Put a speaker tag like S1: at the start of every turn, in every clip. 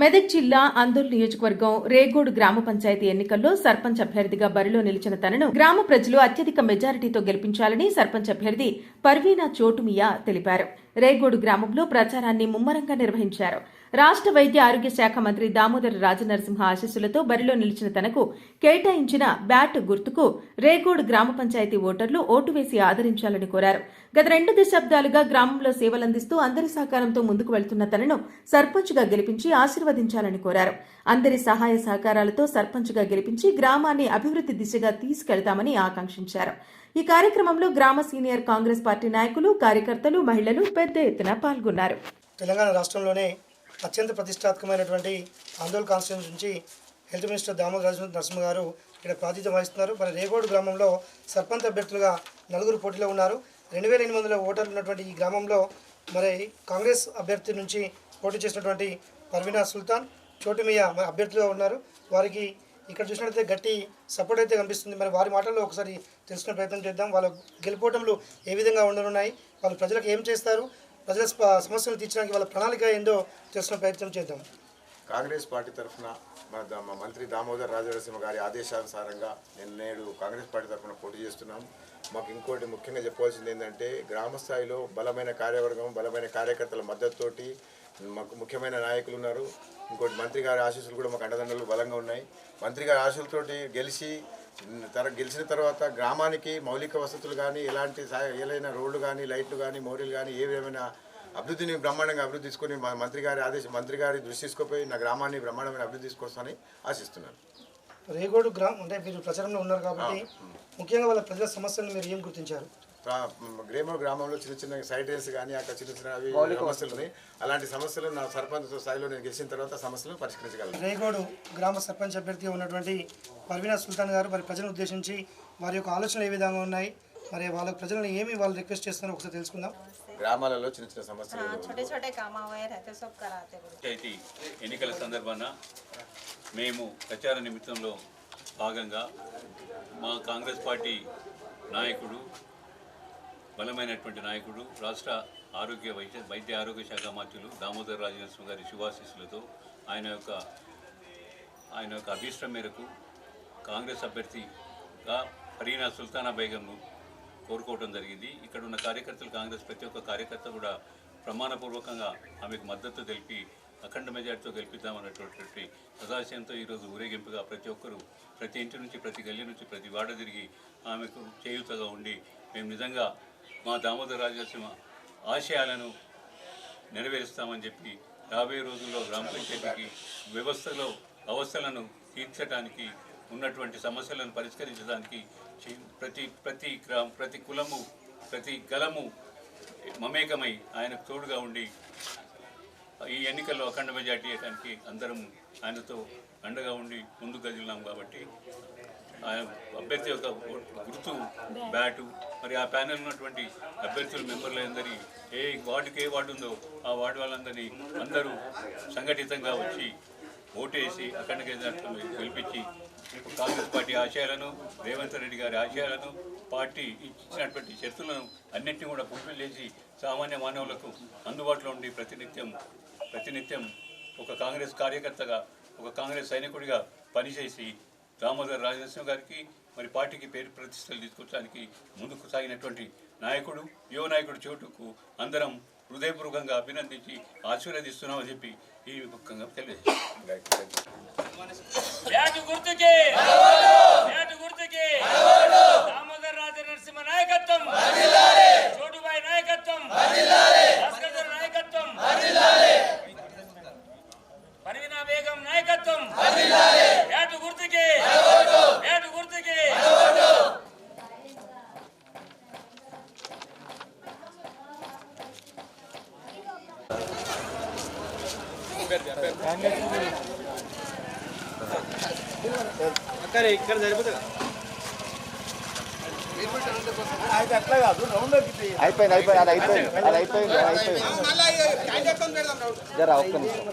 S1: మెదక్ జిల్లా అందూర్ నియోజకవర్గం రేగోడు గ్రామ పంచాయతీ ఎన్నికల్లో సర్పంచ్ అభ్యర్థిగా బరిలో నిలిచిన తనను గ్రామ ప్రజలు అత్యధిక మెజారిటీతో గెలిపించాలని సర్పంచ్ అభ్యర్థి పర్వీనా చోటుమియా తెలిపారు. రేగోడు గ్రామంలో ప్రచారాన్ని ముమ్మరంగా నిర్వహించారు. రాష్ట్ర వైద్య ఆరోగ్య శాఖ మంత్రి దామోదర రాజనరసింహ ఆశీస్సులతో బరిలో నిలిచిన తనకు కేటాయించిన బ్యాట్ గుర్తుకు రేగోడ్ గ్రామ పంచాయతీ ఓటర్లు ఓటు వేసి ఆదరించాలని కోరారు. గత రెండు దశాబ్దాలుగా గ్రామంలో సేవలందిస్తూ అందరి సహకారంతో ముందుకు వెళ్తున్న తనను సర్పంచ్గా గెలిపించి ఆశీర్వదించాలని కోరారు. అందరి సహాయ సహకారాలతో సర్పంచ్గా గెలిపించి గ్రామాన్ని అభివృద్ధి దిశగా తీసుకెళ్తామని ఆకాంక్షించారు. ఈ కార్యక్రమంలో గ్రామ సీనియర్ కాంగ్రెస్ పార్టీ నాయకులు కార్యకర్తలు మహిళలు పెద్ద ఎత్తున పాల్గొన్నారు.
S2: తెలంగాణ రాష్ట్రంలోనే అత్యంత ప్రతిష్టాత్మకమైనటువంటి ఆందోళన కాన్స్టిట్యూన్స్ నుంచి హెల్త్ మినిస్టర్ దామోదర్ రాజ నరసింహ గారు ఇక్కడ ప్రాతిధ్యం వహిస్తున్నారు. మరి రేగోడు గ్రామంలో సర్పంచ్ అభ్యర్థులుగా నలుగురు పోటీలో ఉన్నారు. రెండు వేల ఎనిమిది వందల ఓటర్లు ఉన్నటువంటి ఈ గ్రామంలో మరి కాంగ్రెస్ అభ్యర్థి నుంచి పోటీ చేసినటువంటి పర్వీనా సుల్తాన్ చోటుమియా మరి అభ్యర్థులుగా ఉన్నారు. వారికి ఇక్కడ చూసినట్లయితే గట్టి సపోర్ట్ అయితే కనిపిస్తుంది. మరి వారి మాటల్లో ఒకసారి తెలుసుకునే ప్రయత్నం చేద్దాం. వాళ్ళ గెలుపోటములు ఏ విధంగా ఉండనున్నాయి? వాళ్ళు ప్రజలకు ఏం చేస్తారు? ప్రజల సమస్యలు తీర్చడానికి వాళ్ళ ప్రణాళిక ఏందో తెలుసుకునే ప్రయత్నం చేద్దాం.
S3: కాంగ్రెస్ పార్టీ తరఫున మన మా మంత్రి దామోదర్ రాజనరసింహ గారి ఆదేశానుసారంగా నేను నేడు కాంగ్రెస్ పార్టీ తరఫున పోటీ చేస్తున్నాం. మాకు ఇంకోటి ముఖ్యంగా చెప్పవలసింది ఏంటంటే గ్రామ స్థాయిలో బలమైన కార్యవర్గం బలమైన కార్యకర్తల మద్దతుతోటి మాకు ముఖ్యమైన నాయకులు ఉన్నారు. ఇంకోటి మంత్రి గారి ఆశీస్సులు కూడా మాకు అండదండలు బలంగా ఉన్నాయి. మంత్రి గారి ఆశీస్సులతోటి గెలిచి తర గెలిచిన తర్వాత గ్రామానికి మౌలిక వసతులు కానీ ఎలాంటి ఏలైనా రోడ్లు కానీ లైట్లు కానీ మోరీలు కానీ ఏవేమైనా అభివృద్ధిని బ్రహ్మాండంగా అభివృద్ధి తీసుకొని మా మంత్రి గారి ఆదేశం మంత్రి గారి దృష్టి తీసుకుపోయి నా గ్రామాన్ని బ్రహ్మాండమైన అభివృద్ధి తీసుకొస్తానని ఆశిస్తున్నాను.
S2: రేగోడు గ్రామం అంటే మీరు ప్రచారంలో ఉన్నారు కాబట్టి ముఖ్యంగా వాళ్ళ ప్రజల సమస్యలను మీరు ఏం గుర్తించారు?
S3: గ్రేమో గ్రామంలో చిన్న చిన్న సైటైన్స్ కానీ అక్కడ చిన్న చిన్న అవి సమస్యలు ఉన్నాయి. అలాంటి సమస్యలు నా సర్పంచ్ స్థాయిలో నేను గెలిచిన తర్వాత సమస్యలు పరిష్కరించగలను.
S2: రేగోడు గ్రామ సర్పంచ్ అభ్యర్థిగా ఉన్నటువంటి పర్వీనా సుల్తాన్ గారు మరి ప్రజలను ఉద్దేశించి వారి యొక్క ఆలోచనలు ఏ విధంగా ఉన్నాయి? మరి వాళ్ళ ప్రజలను ఏమి వాళ్ళు రిక్వెస్ట్ చేస్తున్నారు ఒకసారి తెలుసుకుందాం.
S3: గ్రామాలలో చిన్న చిన్న సమస్యలు
S4: ఎన్నికల సందర్భాన మేము ప్రచార నిమిత్తంలో భాగంగా మా కాంగ్రెస్ పార్టీ నాయకుడు బలమైనటువంటి నాయకుడు రాష్ట్ర ఆరోగ్య వైద్య వైద్య ఆరోగ్య శాఖ మంత్రులు దామోదర్ రాజనరసింహ గారి శుభాశీస్సులతో ఆయన యొక్క ఆయన యొక్క అభీష్టం మేరకు కాంగ్రెస్ అభ్యర్థిగా ఫరీనా సుల్తానా బేగంను కోరుకోవడం జరిగింది. ఇక్కడ ఉన్న కార్యకర్తలు కాంగ్రెస్ ప్రతి ఒక్క కార్యకర్త కూడా ప్రమాణపూర్వకంగా ఆమెకు మద్దతు తెలిపి అఖండ మెజార్టీతో గెలిపిద్దామన్నటువంటి సదాశయంతో ఈరోజు ఊరేగింపుగా ప్రతి ఒక్కరూ ప్రతి ఇంటి నుంచి ప్రతి గల్లీ నుంచి ప్రతి వాడ తిరిగి ఆమెకు చేయూతగా ఉండి మేము నిజంగా మా దామోదర రాజనరసింహ ఆశయాలను నెరవేరుస్తామని చెప్పి రాబోయే రోజుల్లో గ్రామ పంచాయతీకి వ్యవస్థలో అవస్థలను తీర్చడానికి ఉన్నటువంటి సమస్యలను పరిష్కరించడానికి ప్రతి ప్రతి గ్రామ ప్రతి కులము ప్రతి గలము మమేకమై ఆయనకు తోడుగా ఉండి ఈ ఎన్నికల్లో అఖండ మెజార్టీ చేయడానికి అందరం ఆయనతో అండగా ఉండి ముందుకు కదిలినాం కాబట్టి అభ్యర్థి యొక్క గుర్తు బ్యాటు మరి ఆ ప్యానెల్ ఉన్నటువంటి అభ్యర్థుల మెంబర్లందరి ఏ వార్డుకి ఏ వార్డు ఉందో ఆ వార్డు వాళ్ళందరినీ అందరూ సంఘటితంగా వచ్చి ఓటేసి అఖండ కేంద్రాలను గెలిపించి కాంగ్రెస్ పార్టీ ఆశయాలను రేవంత్ రెడ్డి గారి ఆశయాలను పార్టీ ఇచ్చినటువంటి షరతులను అన్నింటినీ కూడా ఫుల్ఫిల్ చేసి సామాన్య మానవులకు అందుబాటులో ఉండి ప్రతినిత్యం ప్రతినిత్యం ఒక కాంగ్రెస్ కార్యకర్తగా ఒక కాంగ్రెస్ సైనికుడిగా పనిచేసి దామోదర్ రాజనరసింహ గారికి మరి పార్టీకి పేరు ప్రతిష్టలు తీసుకొచ్చడానికి ముందుకు సాగినటువంటి నాయకుడు యువ నాయకుడు చోటుకు అందరం హృదయపూర్వకంగా అభినందించి ఆశీర్వదిస్తున్నామని చెప్పి ఈ ముఖ్యంగా తెలియజేస్తాం
S5: దామోదర్ నాయకత్వం! నాయకత్వం భాస్కర్ నాయకత్వం పర్వీనా బేగం నాయకత్వం బ్యాటు గుర్తుకి బ్యాటు గుర్తుకి
S6: అయిపోయింది అయిపోయింది అది అయిపోయింది అది అయిపోయింది అది అయిపోయింది. జరా ఒక్క నిమిషం.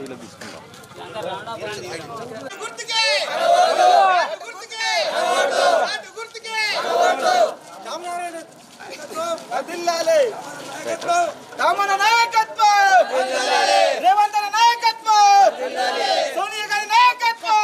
S6: ఇలా తీసుకుందాం
S7: గుర్తుకే! గుర్తుకే! గుర్తుకే! రామనారాయణ నాయకత్వం రామన నాయకత్వం రేవంత్ అన్న నాయకత్వం సోనియా గారి నాయకత్వం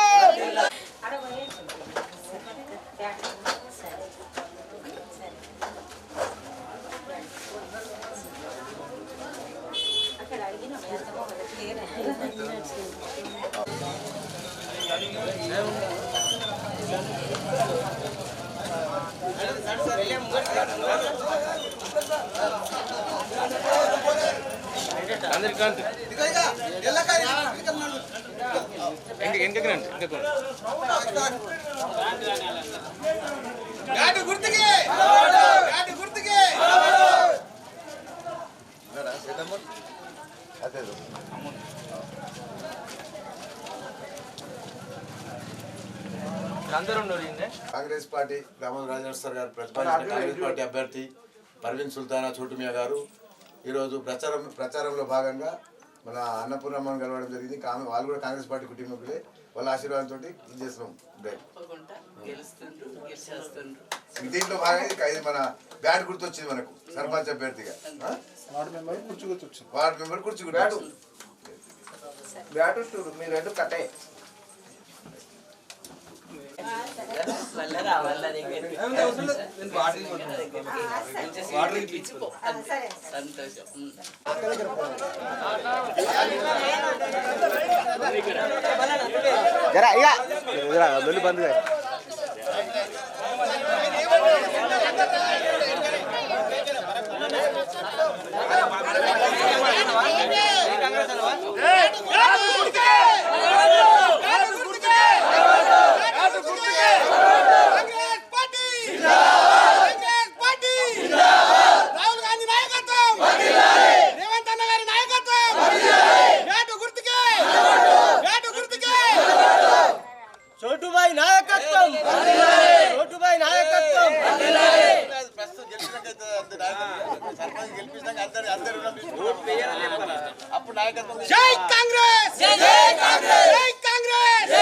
S7: బ్యాట్ గుర్తుకే. బ్యాట్ గుర్తుకే.
S3: కాంగ్రెస్ పార్టీ దామోదర రాజేశ్వర్ గారు ప్రతిపాదించిన కాంగ్రెస్ పార్టీ అభ్యర్థి పర్వీన్ సుల్తానా చోటుమియా గారు. ఈరోజు ప్రచారం ప్రచారంలో భాగంగా మన అన్నపూర్ణమ్మని కలవడం జరిగింది. వాళ్ళు కూడా కాంగ్రెస్ పార్టీ కుటుంబకులే. వాళ్ళ ఆశీర్వాదంతో ఇది చేస్తున్నాం. దీంట్లో భాగంగా ఇది- మన బ్యాట్ గుర్తొచ్చింది మనకు సర్పంచ్ అభ్యర్థిగా? వార్డు మెంబర్ కుర్చీ గుర్తొచ్చింది బ్యాట్.
S6: బ్యాటు మీరు రెండు కట్టే. జరా ఇక జరా లొల్లి బంద్ చేయి.
S7: కాంగ్రెస్ పార్టీ కాంగ్రెస్ పార్టీ రాహుల్ గాంధీ నాయకత్వం రేవంత్ అన్న గారి నాయకత్వం బ్యాట్ గుర్తుకే బ్యాట్ గుర్తుకే
S6: చోటుబాయి నాయకత్వం చోటుబాయి నాయకత్వం
S7: జై కాంగ్రెస్ జై కాంగ్రెస్ జై కాంగ్రెస్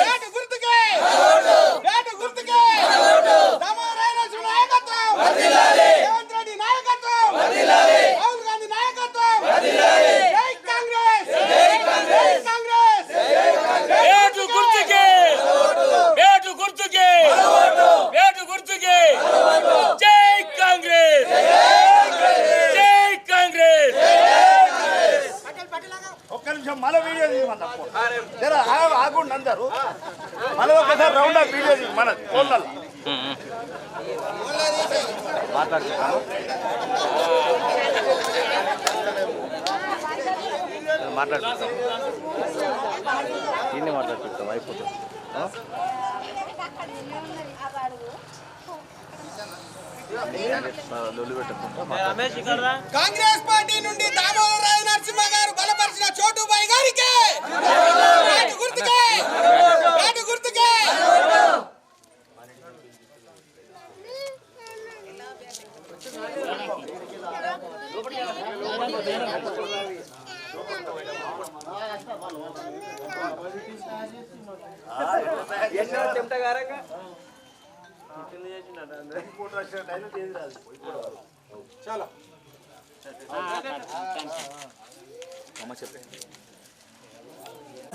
S7: బ్యాట్ గుర్తుకే బ్యాట్ గుర్తుకే దామోదర రాజనరసింహ నాయకత్వం రేవంత్ రెడ్డి నాయకత్వం రాహుల్ గాంధీ నాయకత్వం జై కాంగ్రెస్ జై కాంగ్రెస్
S5: వేటు గుర్తుకే వేటు గుర్తుకే వేటు గుర్తుకే జై కాంగ్రెస్ జై కాంగ్రెస్
S8: ఒక్క నిమిషం మన వీడియో తీయమన్నా జర ఆ- ఆగుండి అందరు. మళ్ళీ ఒకసారి రౌండ్ అప్ వీడియో తీయ మన ఫోన్లలో.
S6: మాట్లాడుకుంటాం దీన్ని మాట్లాడుకుంటాం అయిపోతుంది
S7: కాంగ్రెస్ పార్టీ నుండి దామోదర రాజ నరసింహ గారు బలపరిచిన చోటుబాయి గారికి బ్యాట్ గుర్తుకే బ్యాట్ గుర్తుకే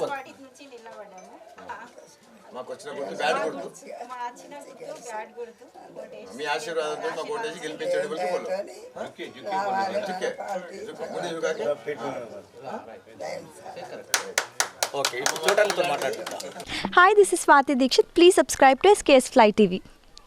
S9: వాటి
S3: మాకు వచ్చిన గుర్తు బ్యాట్ గుర్తు మీ ఆశీర్వాదంతో మాకు ఓటేసి గెలిపించండి బల్కి బోలో జుక్కే ముందు జుగాకి ఓకే ఇప్పుడు చూడాలతో మాట్లాడుకుందాం
S10: Hi, this is Swati Dikshit. Please subscribe to SKS Fly TV.